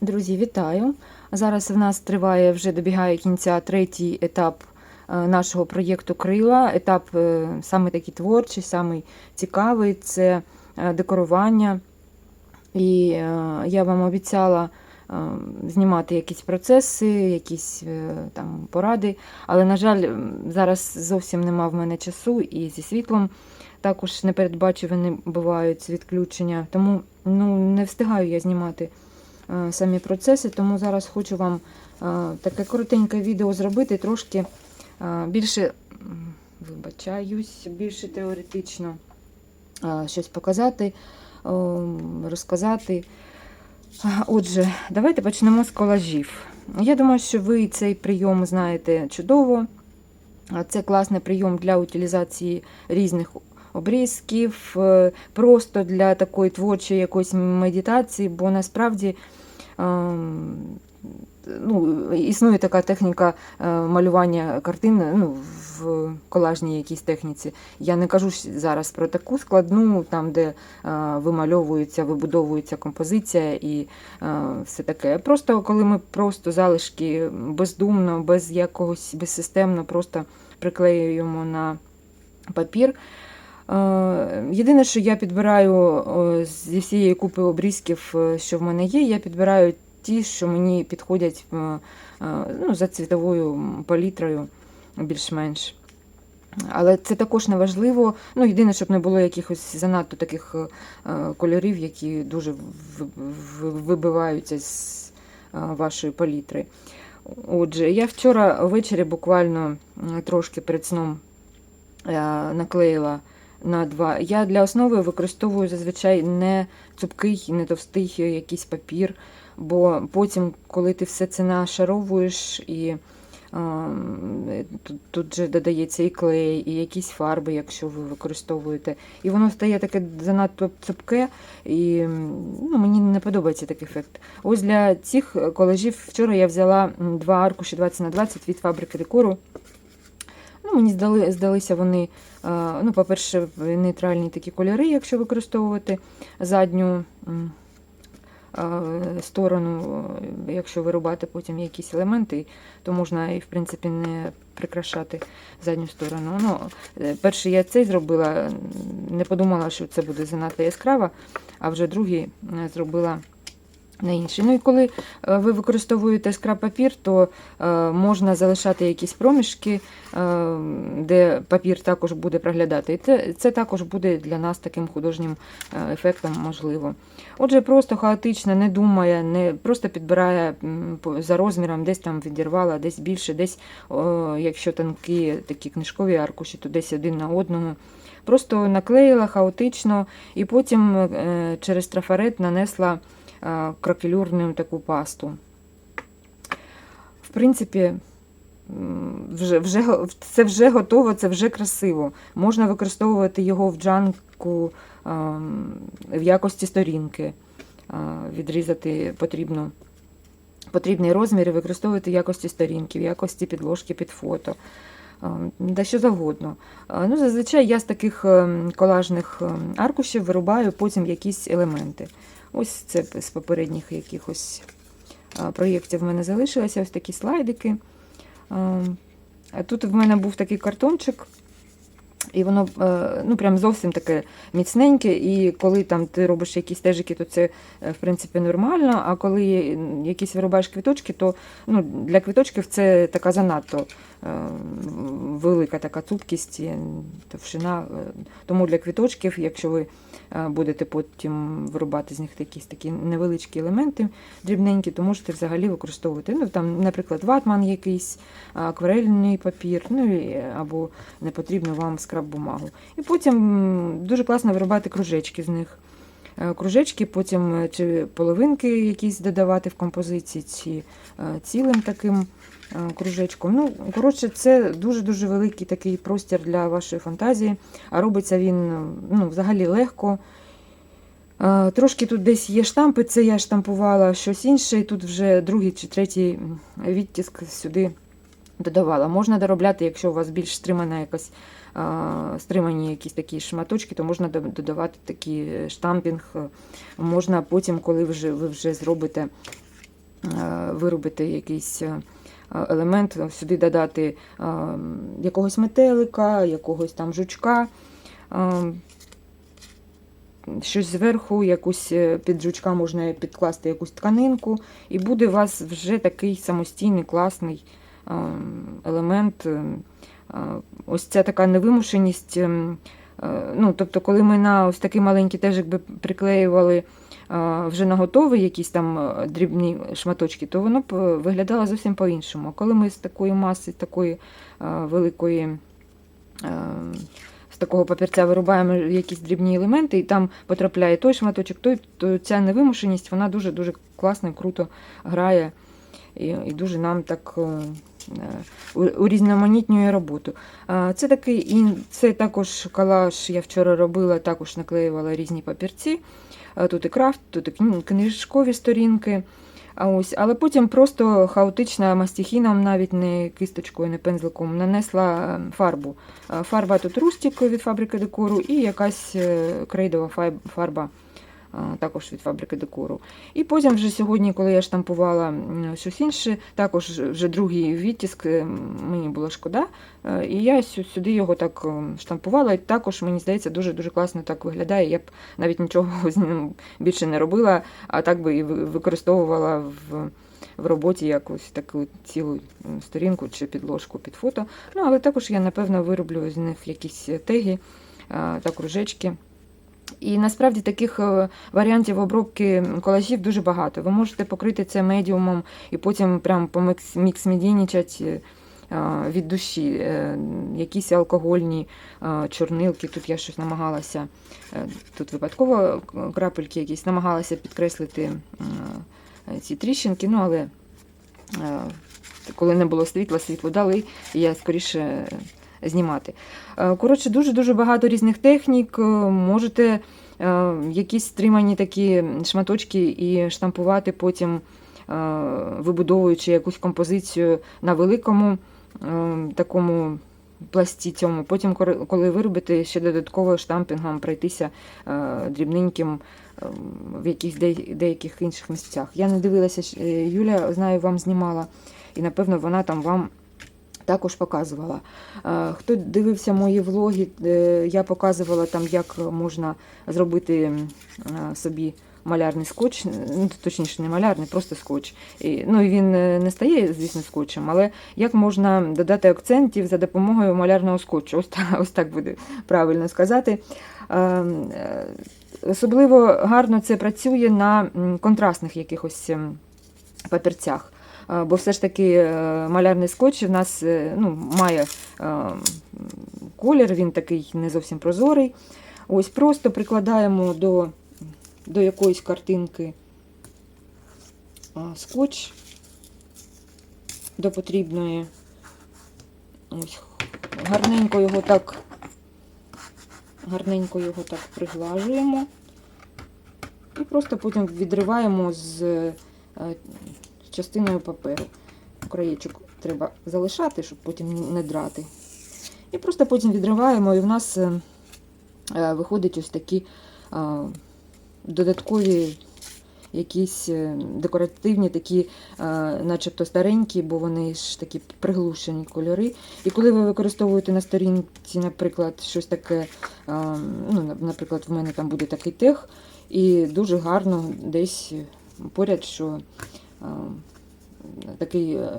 Друзі, вітаю! Зараз в нас триває вже добігає кінця третій етап е, нашого проєкту Крила. Етап е, саме такий творчий, самий цікавий це е, декорування. І я вам обіцяла знімати якісь процеси, якісь там поради. Але, на жаль, зараз зовсім нема в мене часу і зі світлом також непередбачувані бувають відключення. Тому ну, не встигаю я знімати самі процеси, тому зараз хочу вам е, таке коротеньке відео зробити, трошки е, більше, вибачаюсь, більше теоретично е, щось показати, е, розказати. Отже, давайте почнемо з колажів. Я думаю, що ви цей прийом знаєте чудово. Це класний прийом для утилізації різних обрізків, е, просто для такої творчої якоїсь медитації, бо насправді ну, існує така техніка е, малювання картин ну, в колажній якійсь техніці. Я не кажу зараз про таку складну, там, де е, вимальовується, вибудовується композиція і е, все таке. Просто коли ми просто залишки бездумно, без якогось безсистемно просто приклеюємо на папір. Е, Єдине, що я підбираю зі всієї купи обрізків, е, що в мене є, я підбираю ті, що мені підходять е, ну, за цвітовою палітрою більш-менш. Але це також не важливо. Ну, єдине, щоб не було якихось занадто таких кольорів, які дуже вибиваються з вашої палітри. Отже, я вчора ввечері буквально трошки перед сном наклеїла на два. Я для основи використовую зазвичай не цупкий, не товстий якийсь папір, бо потім, коли ти все це нашаровуєш і тут, тут же додається і клей, і якісь фарби, якщо ви використовуєте. І воно стає таке занадто цупке, і ну, мені не подобається такий ефект. Ось для цих колажів вчора я взяла два аркуші 20 на 20 від фабрики декору. Ну, мені здали, здалися вони, е, ну, по-перше, нейтральні такі кольори, якщо використовувати задню е, сторону, е, якщо вирубати потім якісь елементи, то можна і, в принципі, не прикрашати задню сторону. Ну, перший я цей зробила, не подумала, що це буде занадто яскраво, а вже другий зробила на інший. Ну і коли е, ви використовуєте скраб-папір, то е, можна залишати якісь проміжки, е, де папір також буде проглядати. І це, також буде для нас таким художнім ефектом можливо. Отже, просто хаотично, не думає, не просто підбирає за розміром, десь там відірвала, десь більше, десь, якщо тонкі такі книжкові аркуші, то десь один на одного. Просто наклеїла хаотично і потім через трафарет нанесла кракелюрну таку пасту. В принципі, вже, вже, це вже готово, це вже красиво. Можна використовувати його в джанку ем, в якості сторінки. Е, Відрізати потрібно. Потрібний розмір і використовувати в якості сторінки, в якості підложки під фото. Да що завгодно. Е, Ну, зазвичай я з таких ем, колажних ем, аркушів вирубаю потім якісь елементи. Ось це з попередніх якихось проєктів в мене залишилися ось такі слайдики. Ем, Тут в мене був такий картончик, і воно е, ну, прям зовсім таке міцненьке. І коли там ти робиш якісь стежики, то це е, в принципі нормально. А коли якісь вирубаєш квіточки, то ну, для квіточків це така занадто е, велика така цупкість, товщина. Тому для квіточків, якщо ви будете потім вирубати з них якісь такі невеличкі елементи дрібненькі, то можете взагалі використовувати. Ну, там, наприклад, ватман якийсь, акварельний папір, ну або не потрібно вам скраб-бумагу. І потім дуже класно виробати кружечки з них. Е, Кружечки, потім е, чи половинки якісь додавати в композиції, чи е, цілим таким кружечком. Ну, коротше, це дуже-дуже великий такий простір для вашої фантазії, а робиться він ну, взагалі легко. Трошки тут десь є штампи, це я штампувала щось інше, і тут вже другий чи третій відтиск сюди додавала. Можна доробляти, якщо у вас більш стримана якась стримані якісь такі шматочки, то можна додавати такий е, штампінг. Е, Можна потім, коли вже ви вже зробите виробити якийсь е, елемент, сюди додати е, якогось метелика, якогось там жучка. е, Щось зверху, якусь е, під жучка можна підкласти якусь тканинку, і буде у вас вже такий самостійний класний е, елемент. Ось ця така невимушеність. ем, е, Ну, тобто, коли ми на ось такий маленький теж якби приклеювали е, вже на готовий якісь там е, дрібні шматочки, то воно б виглядало зовсім по-іншому. Коли ми з такої маси, такої великої. е, З такого папірця вирубаємо якісь дрібні елементи, і там потрапляє той шматочок, той, то ця невимушеність вона дуже-дуже класно круто грає і, і дуже нам так урізноманітнює роботу. Це такий це також колаж я вчора робила, також наклеювала різні папірці. Тут і крафт, тут і книжкові сторінки. Ось, але потім просто хаотично мастихіном, навіть не кисточкою, не пензликом, нанесла е, фарбу. Фарба тут рустик від фабрики декору і якась е, крейдова фарба також від фабрики декору. І потім вже сьогодні, коли я штампувала щось інше, також вже другий відтиск, е, мені було шкода. е, І я сюди його так е, штампувала, і також, мені здається, дуже-дуже класно так виглядає. Я б навіть нічого з ним більше не робила, а так би і використовувала в. В роботі якусь таку цілу сторінку чи підложку під фото. Ну, але також я, напевно, вироблю з них якісь теги та кружечки. І насправді таких е, варіантів обробки колажів дуже багато. Ви можете покрити це медіумом і потім прям помікс-медійничати від душі. Е, Якісь алкогольні е, чорнилки. Тут я щось намагалася, е, тут випадково крапельки якісь намагалася підкреслити е, ці тріщинки, ну але е, коли не було світла, світло дали, і я скоріше знімати. Е, Коротше, дуже-дуже багато різних технік. Е, Можете е, якісь стримані такі шматочки і штампувати потім, вибудовуючи якусь композицію на великому такому пласті цьому. Потім, коли виробите, ще додатково штампінгом пройтися дрібненьким в де- деяких інших місцях. Я не дивилася, Юля, знаю, вам знімала, і напевно вона там вам також показувала. Е, Хто дивився мої влоги, е, я показувала там, як можна зробити е, собі малярний скотч, ну, точніше, не малярний, просто скотч. І, ну, він не стає, звісно, скотчем, але як можна додати акцентів за допомогою малярного скотчу. Ось так, ось так буде правильно сказати. Особливо гарно це працює на контрастних якихось папірцях. Е, Бо все ж таки е, малярний скотч в нас е, ну, має колір, він такий не зовсім прозорий. Ось просто прикладаємо до, до якоїсь картинки скотч до потрібної. Ось гарненько його так, гарненько його так приглажуємо. І просто потім відриваємо з частиною паперу. Краєчок треба залишати, щоб потім не драти. І просто потім відриваємо, і в нас е, е, ось такі додаткові якісь е, декоративні, такі, начебто старенькі, бо вони ж такі приглушені кольори. І коли ви використовуєте на сторінці, наприклад, щось таке, ну, наприклад, в мене там буде такий тег, і дуже гарно десь поряд, що такий е,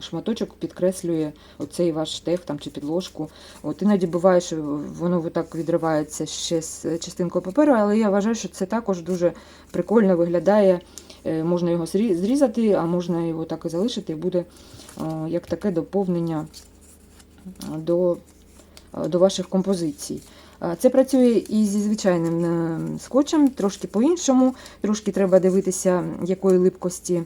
шматочок підкреслює оцей ваш тег там, чи підложку. От іноді буває, що воно так відривається ще з частинкою паперу, але я вважаю, що це також дуже прикольно виглядає. Е, Можна його зрізати, а можна його так і залишити, і буде е, як таке доповнення е, до, е, до ваших композицій. Е, Це працює і зі звичайним е, скотчем, трошки по-іншому. Трошки треба дивитися, якої липкості е,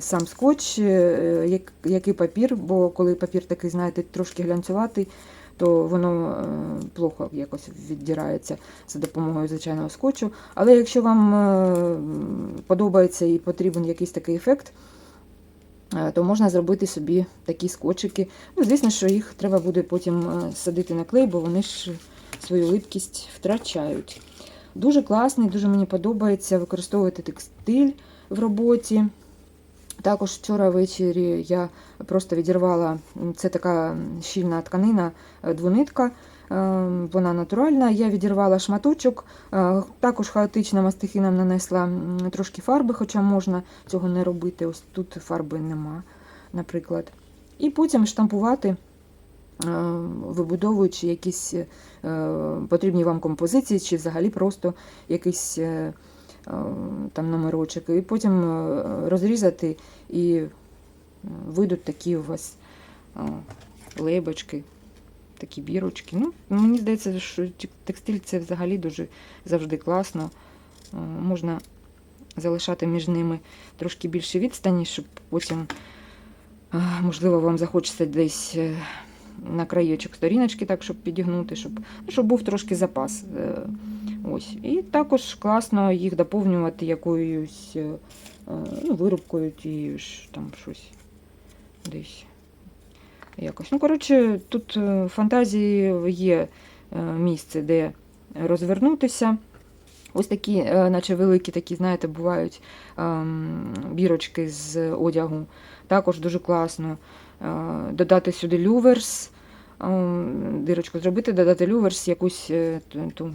сам скотч, е, як- який папір, бо коли папір такий, знаєте, трошки глянцюватий, то воно е, плохо якось віддирається за допомогою звичайного скотчу. Але якщо вам е, подобається і потрібен якийсь такий ефект, е, то можна зробити собі такі скотчики. Ну, звісно, що їх треба буде потім е, садити на клей, бо вони ж свою липкість втрачають. Дуже класний, дуже мені подобається використовувати текстиль в роботі. Також вчора ввечері я просто відірвала це така щільна тканина, е, двонитка. е, Вона натуральна. Я відірвала шматочок, е, також хаотично мастихином нанесла трошки фарби, хоча можна цього не робити. Ось тут фарби нема, наприклад. І потім штампувати, вибудовуючи якісь потрібні вам композиції, чи взагалі просто якийсь там номерочок. І потім е, розрізати і е, вийдуть такі у вас е, лейбочки, такі бірочки. Ну, мені здається, що текстиль це взагалі дуже завжди класно. Е, Можна залишати між ними трошки більше відстані, щоб потім, е, можливо, вам захочеться десь е, на краєчок сторіночки, так, щоб підігнути, щоб, ну, щоб був трошки запас. Ось. І також класно їх доповнювати якоюсь е, е, ну, вирубкою тією ж там щось десь. Якось. Ну, коротше, тут е, фантазії є місце, де розвернутися. Ось такі, наче великі, такі, знаєте, бувають ем, бірочки з одягу. Також дуже класно. Додати сюди люверс, ем, дирочку зробити, додати люверс, якусь ту-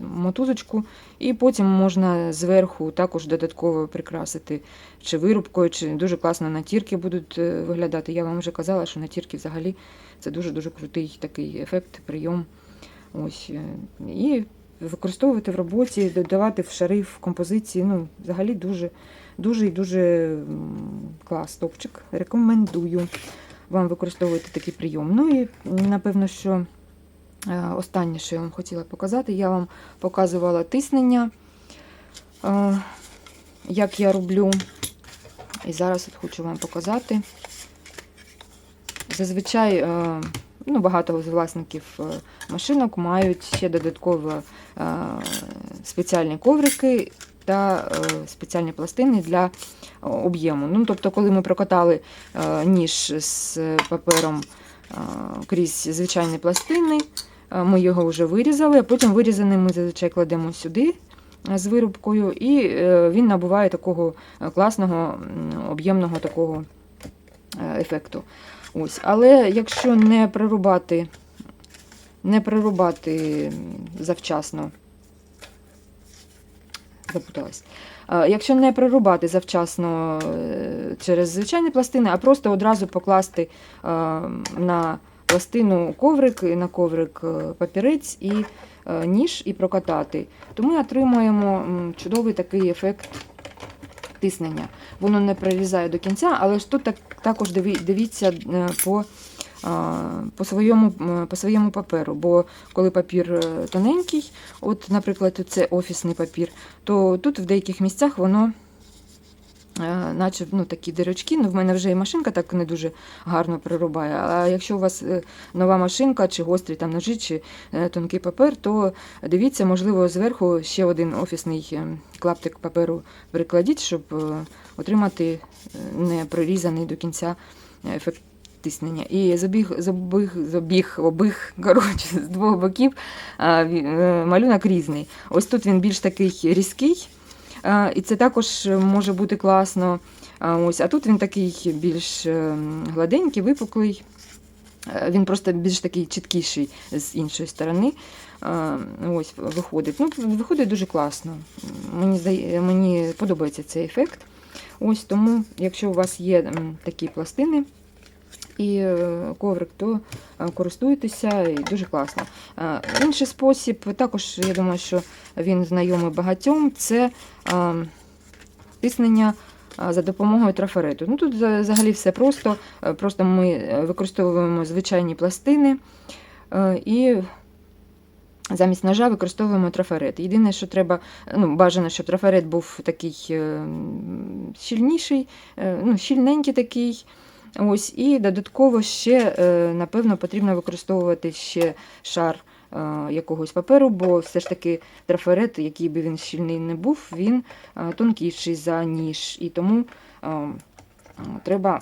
мотузочку, і потім можна зверху також додатково прикрасити чи вирубкою, чи дуже класно натірки будуть е, виглядати. Я вам вже казала, що натірки взагалі це дуже-дуже крутий такий ефект, прийом. Ось. е, І використовувати в роботі, додавати в шари в композиції. Ну, взагалі дуже, дуже і дуже клас. Топчик. Рекомендую вам використовувати такий прийом. Ну і напевно, що е, останнє, що я вам хотіла показати, я вам показувала тиснення, е, як я роблю. І зараз от хочу вам показати. Зазвичай е, ну, багато з власників е, машинок мають ще додатково е, спеціальні коврики та е, спеціальні пластини для е, об'єму. Ну, тобто, коли ми прокатали е, ніж з папером е, крізь звичайні пластини, е, ми його вже вирізали, а потім вирізаний ми зазвичай кладемо сюди е, з вирубкою, і е, він набуває такого е, класного об'ємного такого е, ефекту. Ось. Але якщо не прирубати, не прирубати завчасно, запуталась. Е, Якщо не прирубати завчасно е, через звичайні пластини, а просто одразу покласти е, на пластину коврик, на коврик е, папірець і е, ніж і прокатати, то ми отримуємо чудовий такий ефект тиснення. Воно не прорізає до кінця, але ж тут так, також дивіться е, по, по, своєму, по своєму паперу. Бо коли папір тоненький, от, наприклад, це офісний папір, то тут в деяких місцях воно. Е, Наче ну, такі дирочки, ну в мене вже і машинка так не дуже гарно прирубає. А якщо у вас е, нова машинка, чи гострі там ножі, чи е, тонкий папер, то дивіться, можливо, зверху ще один офісний клаптик паперу прикладіть, щоб отримати не прорізаний до кінця ефект тиснення. І забіг, забіг, забіг обіг коротше, з двох боків а, малюнок різний. Ось тут він більш такий різкий, і це також може бути класно. Ось, а тут він такий більш е, гладенький, випуклий. Е, Він просто більш такий чіткіший з іншої сторони. Е, Ось виходить. Ну, виходить дуже класно. Мені мені подобається цей ефект. Ось тому, якщо у вас є такі пластини і е, коврик, то е, користуйтеся і дуже класно. Е, Інший спосіб, також я думаю, що він знайомий багатьом, це е, тиснення за допомогою трафарету. Ну, тут взагалі все просто. Просто ми використовуємо звичайні пластини і замість ножа використовуємо трафарет. Єдине, що треба, ну, бажано, щоб трафарет був такий щільніший, е, ну, щільненький такий. Ось, і додатково ще, е, напевно, потрібно використовувати ще шар е, якогось паперу, бо все ж таки трафарет, який би він щільний не був, він е, тонкіший за ніж. І тому треба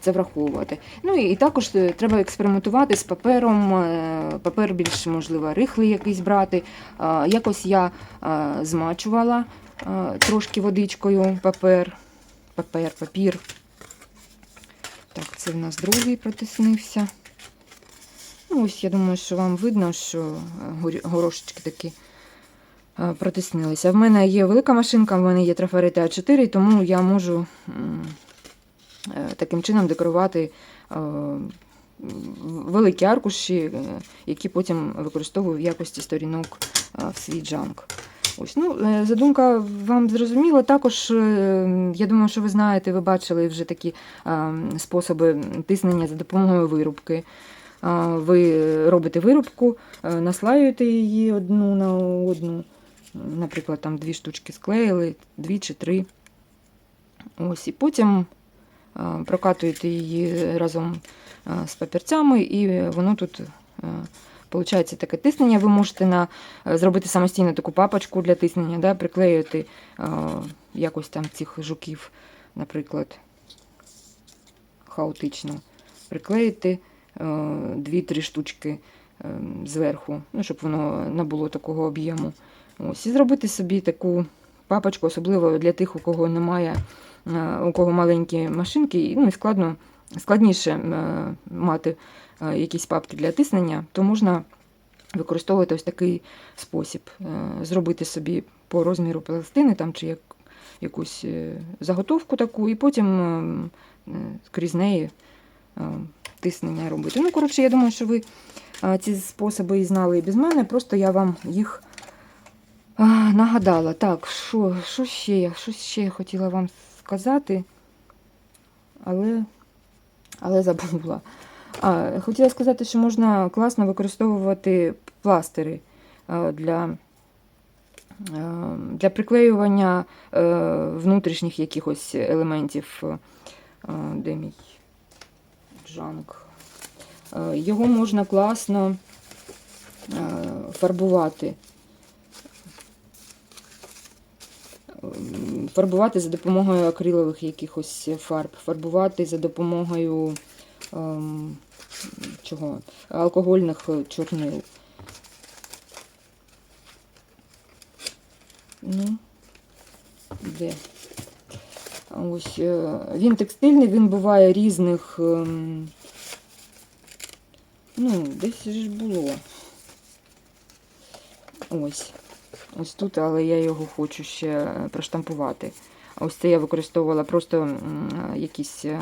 це враховувати. Ну і, також треба експериментувати з папером. Папер більш можливо рихлий якийсь брати. Якось я змачувала трошки водичкою папер, папер, папір. Так, це в нас другий протиснився. Ну, ось я думаю, що вам видно, що е, горошечки такі е, протиснилися. В мене є велика машинка, в мене є трафарети А4, тому я можу е, таким чином декорувати великі аркуші, які потім використовую в якості сторінок в свій джанк. Ось, ну, е, задумка вам зрозуміла. Також, е, я думаю, що ви знаєте, ви бачили вже такі е, способи тиснення за допомогою вирубки. Ви робите вирубку, наслаюєте її одну на одну. Наприклад, там дві штучки склеїли, дві чи три. Ось, і потім прокатуєте її разом з папірцями, і воно тут Получається таке тиснення. Ви можете на, е, зробити самостійно таку папочку для тиснення, да, приклеїти е, якось там цих жуків, наприклад, хаотично. Приклеїти е, дві-три штучки е, зверху, ну, щоб воно набуло такого об'єму. Ось, і зробити собі таку папочку, особливо для тих, у кого немає, е, у кого маленькі машинки, ну, і складно, складніше е, мати якісь папки для тиснення, то можна використовувати ось такий спосіб. Е, Зробити собі по розміру пластини там, чи як, якусь е, заготовку таку, і потім е, е, крізь неї е, тиснення робити. Ну, коротше, я думаю, що ви е, ці способи і знали і без мене, просто я вам їх е, нагадала. Так, що, що ще? Що ще я хотіла вам сказати, але, але забула. А, хотіла сказати, що можна класно використовувати пластири е, для, е, для приклеювання е, внутрішніх якихось елементів. Де мій джанк? Його можна класно фарбувати. Фарбувати за допомогою акрилових якихось фарб, фарбувати за допомогою чого? алкогольних е, чорнил. Ну, де? Ось, е, він текстильний, він буває різних. ем, Ну, десь ж було. Ось. Ось тут, але я його хочу ще проштампувати. Ось це я використовувала просто якісь е,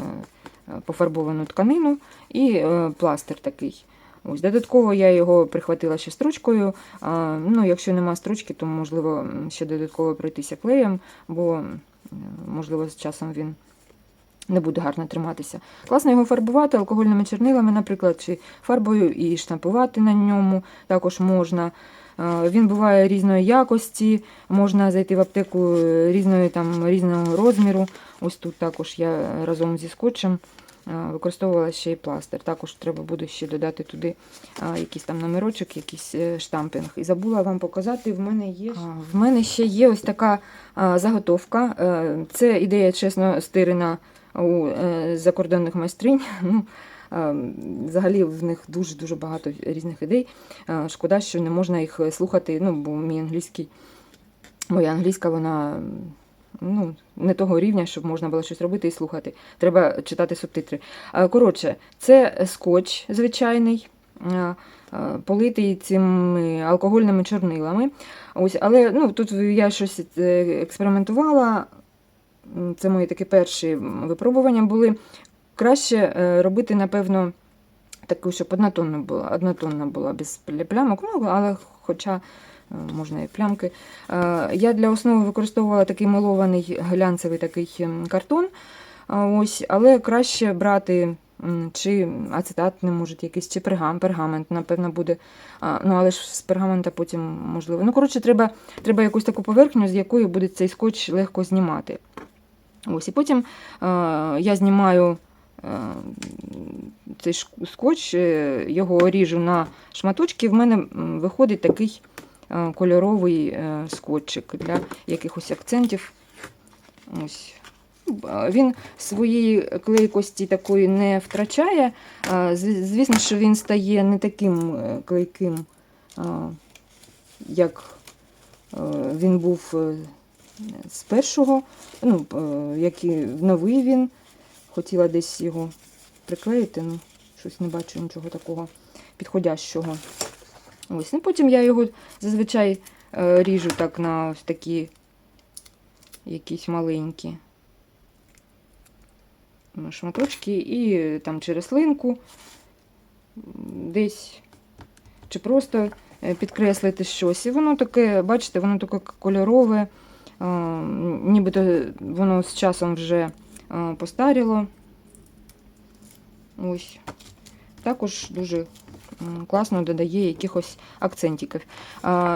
пофарбовану тканину і е, пластир такий. Ось, додатково я його прихватила ще стручкою. А, ну, якщо нема стручки, то можливо ще додатково пройтися клеєм, бо можливо з часом він не буде гарно триматися. Класно його фарбувати алкогольними чорнилами, наприклад, чи фарбою і штампувати на ньому також можна. Е, Він буває різної якості, можна зайти в аптеку е, різної, там, різного розміру. Ось тут також я разом зі скотчем е, використовувала ще й пластир. Також треба буде ще додати туди якийсь там номерочок, якийсь штампінг. І забула вам показати, в мене є. В мене ще є ось така заготовка. Це ідея, чесно, стирена у е, закордонних майстринь. Ну, е, Взагалі в них дуже-дуже багато різних ідей. Е, Шкода, що не можна їх слухати, ну, бо мій англійський, моя англійська, вона ну, не того рівня, щоб можна було щось робити і слухати. Треба читати субтитри. Коротше, це скотч звичайний, политий цими алкогольними чорнилами. Ось, але ну, тут я щось експериментувала. Це мої такі перші випробування були. Краще е, робити, напевно, таку, щоб однотонна була, однотонна була без плямок, ну, але хоча е, можна і плямки. Е, Я для основи використовувала такий милований глянцевий такий картон. Ось, але краще брати чи ацетат, не може, якийсь, чи пергам, пергамент, напевно, буде. Ну, але ж з пергамента потім можливо. Ну, коротше, треба, треба якусь таку поверхню, з якої буде цей скотч легко знімати. Ось, і потім е, я знімаю е, цей скотч, е, його ріжу на шматочки. і В мене виходить такий кольоровий скотчик для якихось акцентів. Ось. Він своєї клейкості такої не втрачає. Звісно, що він стає не таким клейким, як він був з першого, ну, е, як і новий він. Хотіла десь його приклеїти, ну, щось не бачу нічого такого підходящого. Ось, ну, потім я його зазвичай е, ріжу так на ось такі якісь маленькі шматочки і е, там через линку десь чи просто підкреслити щось. І воно таке, бачите, воно таке кольорове, нібито воно з часом вже е, постаріло. Ось. Також дуже класно додає якихось акцентиків.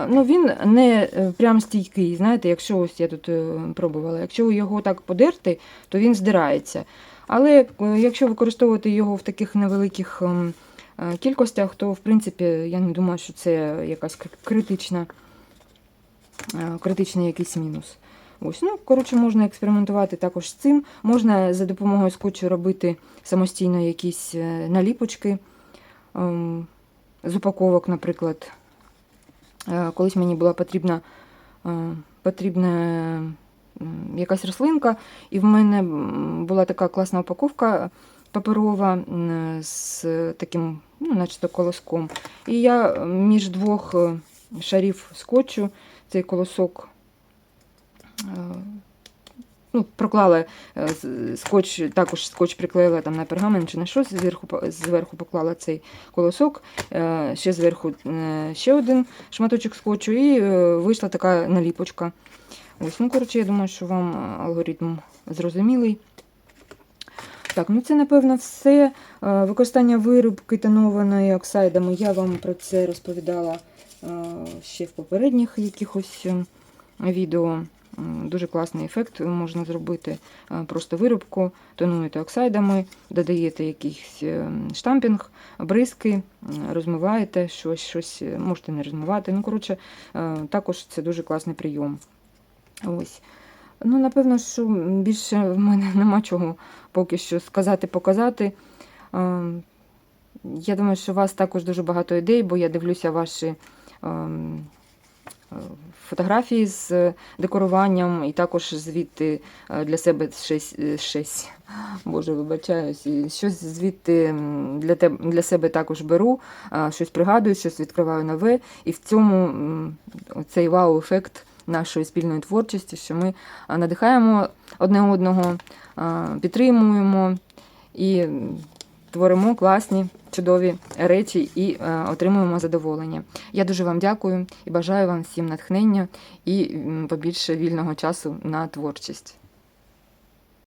Ну, він не е, прям стійкий, знаєте, якщо ось я тут е, пробувала, якщо його так подерти, то він здирається. Але е, якщо використовувати його в таких невеликих ем, е, кількостях, то в принципі я не думаю, що це якась критична, е, критичний якийсь мінус. Ось, ну, коротше, можна експериментувати також з цим. Можна за допомогою скотчу робити самостійно якісь е, наліпочки ем, з упаковок, наприклад. Е, Колись мені була потрібна, е, потрібна якась рослинка, і в мене була така класна упаковка паперова з таким, ну, начебто колоском. І я між двох е, шарів скотчу цей колосок е, ну, проклала е, скотч, також скотч приклеїла там на пергамент чи на щось, зверху, зверху поклала цей колосок, е, ще зверху ще один шматочок скотчу, і вийшла така наліпочка. Ось, ну, коротше, я думаю, що вам алгоритм зрозумілий. Так, ну це напевно все. Використання виробки тонованої оксайдами. Я вам про це розповідала ще в попередніх якихось е, відео. Дуже класний ефект можна зробити. Е, Просто виробку, тонуєте оксайдами, додаєте якийсь е, штампінг, бризки, розмиваєте щось, щось е, можете не розмивати. Ну, коротше, е, також це дуже класний прийом. Ось. Ну, напевно, що більше в мене нема чого поки що сказати, показати. Е, Я думаю, що у вас також дуже багато ідей, бо я дивлюся ваші ем, е, фотографії з е, декоруванням, і також звідти е, для себе щось, е, щось Боже, вибачаюсь, щось звідти для, тебе, для себе також беру, щось пригадую, щось відкриваю нове. І в цьому цей вау-ефект нашої спільної творчості, що ми надихаємо одне одного, підтримуємо і творимо класні, чудові речі і е, отримуємо задоволення. Я дуже вам дякую і бажаю вам всім натхнення і побільше вільного часу на творчість.